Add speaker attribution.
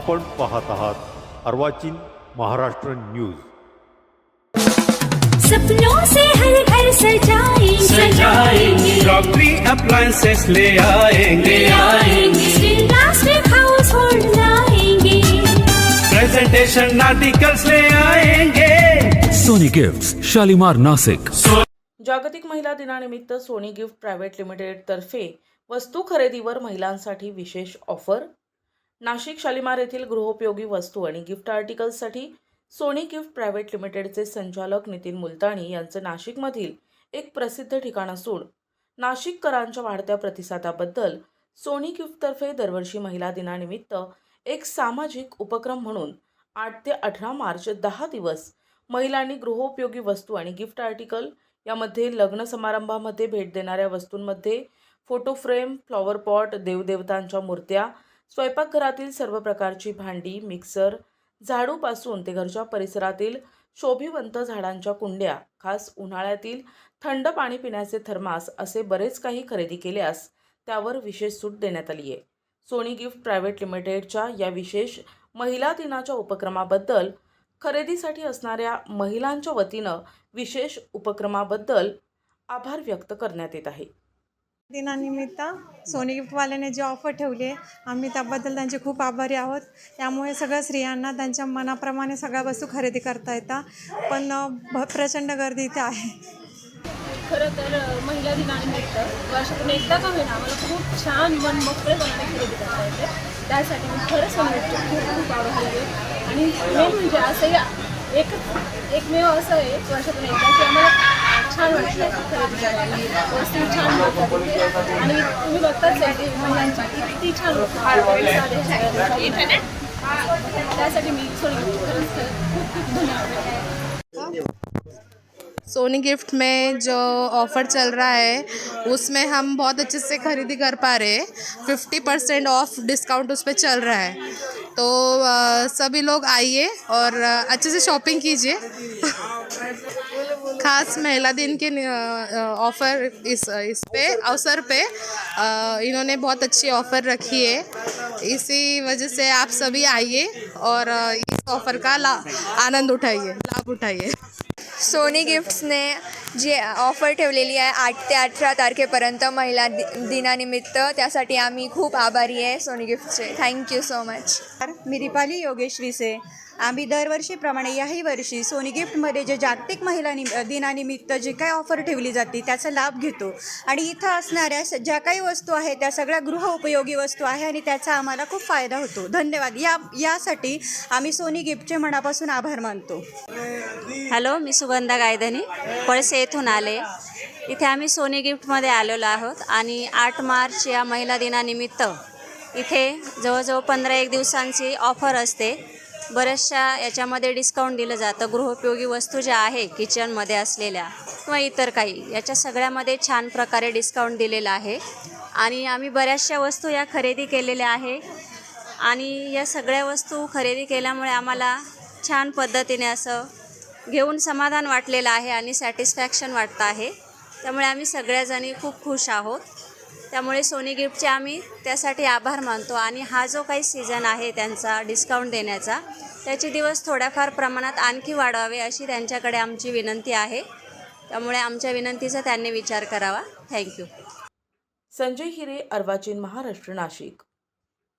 Speaker 1: आपण पाहत आहात अर्वाचीन महाराष्ट्र न्यूज.
Speaker 2: सपनों से हर घर सजाएंगे।
Speaker 3: सजाएंगे। क्रॉकरी अप्लायंसेस ले आएंगे।
Speaker 2: आएंगे। हाउस होल्ड लाएंगे।
Speaker 3: प्रेजेंटेशन आर्टिकल्स ले आएंगे।
Speaker 4: सोनी गिफ्ट्स शालीमार नासिक
Speaker 5: जागतिक महिला दिनानिमित्त सोनी गिफ्ट प्रायव्हेट लिमिटेडतर्फे वस्तू खरेदीवर महिलांसाठी विशेष ऑफर नाशिक शालिमार येथील गृहोपयोगी वस्तू आणि गिफ्ट आर्टिकल्ससाठी सोनी गिफ्ट प्रायव्हेट लिमिटेडचे संचालक नितीन मुलताणी यांचं नाशिकमधील एक प्रसिद्ध ठिकाण असून नाशिककरांच्या वाढत्या प्रतिसादाबद्दल सोनी गिफ्टतर्फे दरवर्षी महिला दिनानिमित्त एक सामाजिक उपक्रम म्हणून आठ ते अठरा मार्च दहा दिवस महिलांनी गृहोपयोगी वस्तू आणि गिफ्ट आर्टिकल यामध्ये लग्न समारंभामध्ये भेट देणाऱ्या वस्तूंमध्ये फोटो फ्रेम फ्लॉवर पॉट देवदेवतांच्या मूर्त्या स्वयंपाकघरातील सर्व प्रकारची भांडी मिक्सर झाडूपासून ते घरच्या परिसरातील शोभिवंत झाडांच्या कुंड्या खास उन्हाळ्यातील थंड पाणी पिण्याचे थर्मास असे बरेच काही खरेदी केल्यास त्यावर विशेष सूट देण्यात आली आहे. सोनी गिफ्ट प्रायव्हेट लिमिटेडच्या या विशेष महिला दिनाच्या उपक्रमाबद्दल खरेदीसाठी असणाऱ्या महिलांच्या वतीनं विशेष उपक्रमाबद्दल आभार व्यक्त करण्यात येत आहे.
Speaker 6: दिनानिमित्त सोनी गिफ्टवाल्याने जी ऑफर ठेवली आहे आम्ही त्याबद्दल त्यांचे खूप आभारी आहोत. त्यामुळे सगळ्या स्त्रियांना त्यांच्या मनाप्रमाणे सगळ्या वस्तू खरेदी करता येतात. पण भ- प्रचंड गर्दी इथे आहे.
Speaker 7: खरं तर महिला दिनानिमित्त वर्षातून एकदा का होईना आम्हाला खूप छान मन मोकळेपणाने खरेदी करता येते. त्यासाठी मी खरंच सांगितलं खूप खूप आभारी आणि मेन म्हणजे असंही एकच एकमेव असं आहे वर्षातून एकदा की आम्हाला छान वाटतं खरेदी करायला वस्तू छान. आणि तुम्ही बघताच आहे की महिलांची किती छान. त्यासाठी मी खरंच खूप खूप धन्यवाद
Speaker 8: सोनी गिफ्ट में जो ऑफ़र चल रहा है उसमें हम बहुत अच्छे से खरीदी कर पा रहे हैं। फिफ्टी परसेंट ऑफ़ डिस्काउंट उस पर चल रहा है। तो अ, सभी लोग आइए और अ, अच्छे से शॉपिंग कीजिए। खास महिला दिन के ऑफ़र इस इस पे अवसर पे इन्होंने बहुत अच्छी ऑफ़र रखी है। इसी वजह से आप सभी आइए और इस ऑफ़र का आनंद उठाइए लाभ उठाइए।
Speaker 9: सोनी गिफ्ट्सने जी ऑफर ठेवलेली आहे आठ ते अठरा तारखेपर्यंत महिला दि दिनानिमित्त. त्यासाठी आम्ही खूप आभारी आहे सोनी गिफ्टचे थँक्यू सो मच
Speaker 10: मी रिपाली योगेश विसे. आम्ही दरवर्षीप्रमाणे याही वर्षी सोनी गिफ्टमध्ये जे जागतिक महिला नि दिनानिमित्त जी काही ऑफर ठेवली जाते त्याचा लाभ घेतो. आणि इथं असणाऱ्या ज्या काही वस्तू आहेत त्या सगळ्या गृहउपयोगी वस्तू आहे आणि त्याचा आम्हाला खूप फायदा होतो. धन्यवाद. या यासाठी आम्ही सोनी गिफ्टचे मनापासून आभार मानतो.
Speaker 11: हॅलो मी सुगंधा गायधनी पळसे येथून आले. इथे आम्ही सोनी गिफ्टमध्ये आलेलो आहोत आणि आठ मार्च या महिला दिनानिमित्त इथे जवळजवळ पंधरा एक दिवसांची ऑफर असते. बऱ्याचशा याच्यामध्ये डिस्काउंट दिलं जातं. गृहोपयोगी वस्तू ज्या आहे किचनमध्ये असलेल्या किंवा इतर काही याच्या सगळ्यामध्ये छान प्रकारे डिस्काउंट दिलेलं आहे. आणि आम्ही बऱ्याचशा वस्तू या खरेदी केलेल्या आहे. आणि या सगळ्या वस्तू खरेदी केल्यामुळे आम्हाला छान पद्धतीने असं घेऊन समाधान वाटलेलं आहे आणि सॅटिस्फॅक्शन वाटतं आहे. त्यामुळे आम्ही सगळ्याजणी खूप खुश आहोत. त्यामुळे सोनी गिफ्टचे आम्ही त्यासाठी आभार मानतो. आणि हा जो काही सीझन आहे त्यांचा डिस्काउंट देण्याचा त्याचे दिवस थोड्याफार प्रमाणात आणखी वाढवावे अशी त्यांच्याकडे आमची विनंती आहे. त्यामुळे आमच्या विनंतीचा त्यांनी विचार करावा. थँक्यू
Speaker 5: संजय हिरे अर्वाचीन महाराष्ट्र नाशिक.